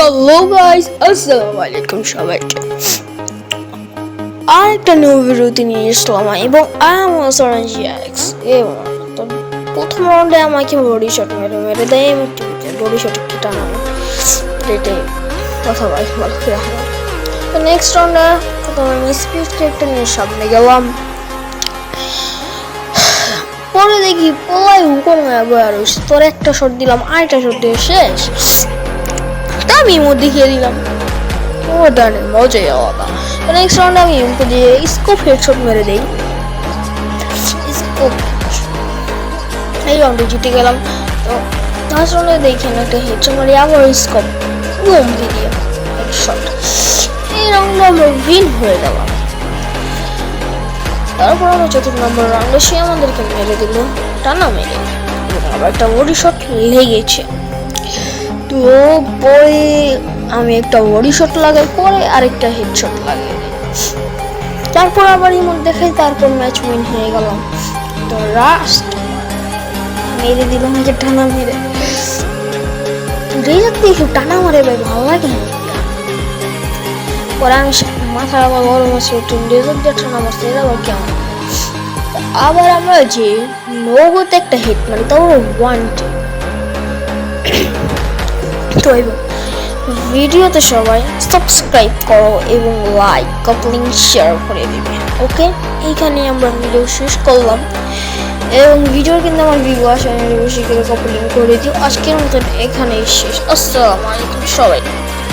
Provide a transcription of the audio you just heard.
Hello guys আসসালামু আলাইকুম সবাইকে। আরেকটা নিউ ভিডিওতে নিয়ে এসলাম এবং আম অরেঞ্জ এক্স এবং প্রথম রাউন্ডে আমাকে বডি শট মেরে মেরে দেয় আমি বডি শট একটু টানানো এটাই কথা হবে তো নেক্সট রাউন্ডে প্রথম আমি স্পিড ক্যারেক্টার নিয়ে সামনে গেলাম। পরে দেখি পোলাই হুকুম হয়ে বয়ার তোর একটা শট দিলাম, আরেকটা শট দিয়ে শেষ। আমি ইমো দেখিয়ে দিলাম। ওটা নেই মজাই আলাদা। নেক্সট রাউন্ডে আমি ইমকে দিয়ে স্কোপ হেডশট মেরে দেই। স্কোপ এই রাউন্ডে জিতে গেলাম। তো লাস্ট রাউন্ডে না একটা হেডশট মারি, আবার স্কোপ বুম দিয়ে হেডশট এই রাউন্ডে আমরা উইন হয়ে গেলাম। তারপর আমরা চতুর্থ নম্বর রাউন্ডে সে আমাদেরকে মেরে দিল। টানা মেরে। আবার একটা বডি শট লেগেছে। তো পরে আমি একটা বডি শট লাগাই, পরে আরেকটা হেডশট লাগিয়ে দিই তারপর আবার ইমন দেখাই, তারপর ম্যাচ উইন হয়ে গেলাম তো লাস্ট মেরে দিলাম যে টানা মেরে। রেজার দিয়ে টানা মারে ভাই, ভালো লাগে না। পরে আমি মাথা আবার গরম আছে, একটু রেজার দিয়ে টানা মারছে এটা আবার কেমন আবার আমরা যে নগদ একটা হিট মানে তাও ওয়ান এবং ভিডিওতে সবাই সাবস্ক্রাইব করো এবং লাইক কাপলিং শেয়ার করে দেবে ওকে এইখানে আমরা ভিডিও শেষ করলাম। এবং ভিডিওর কিন্তু আমার ভিডিও আসে, আমি বেশি করে কপলিং করে দিও আজকের মতন এখানেই শেষ। আসসালামু আলাইকুম সবাই।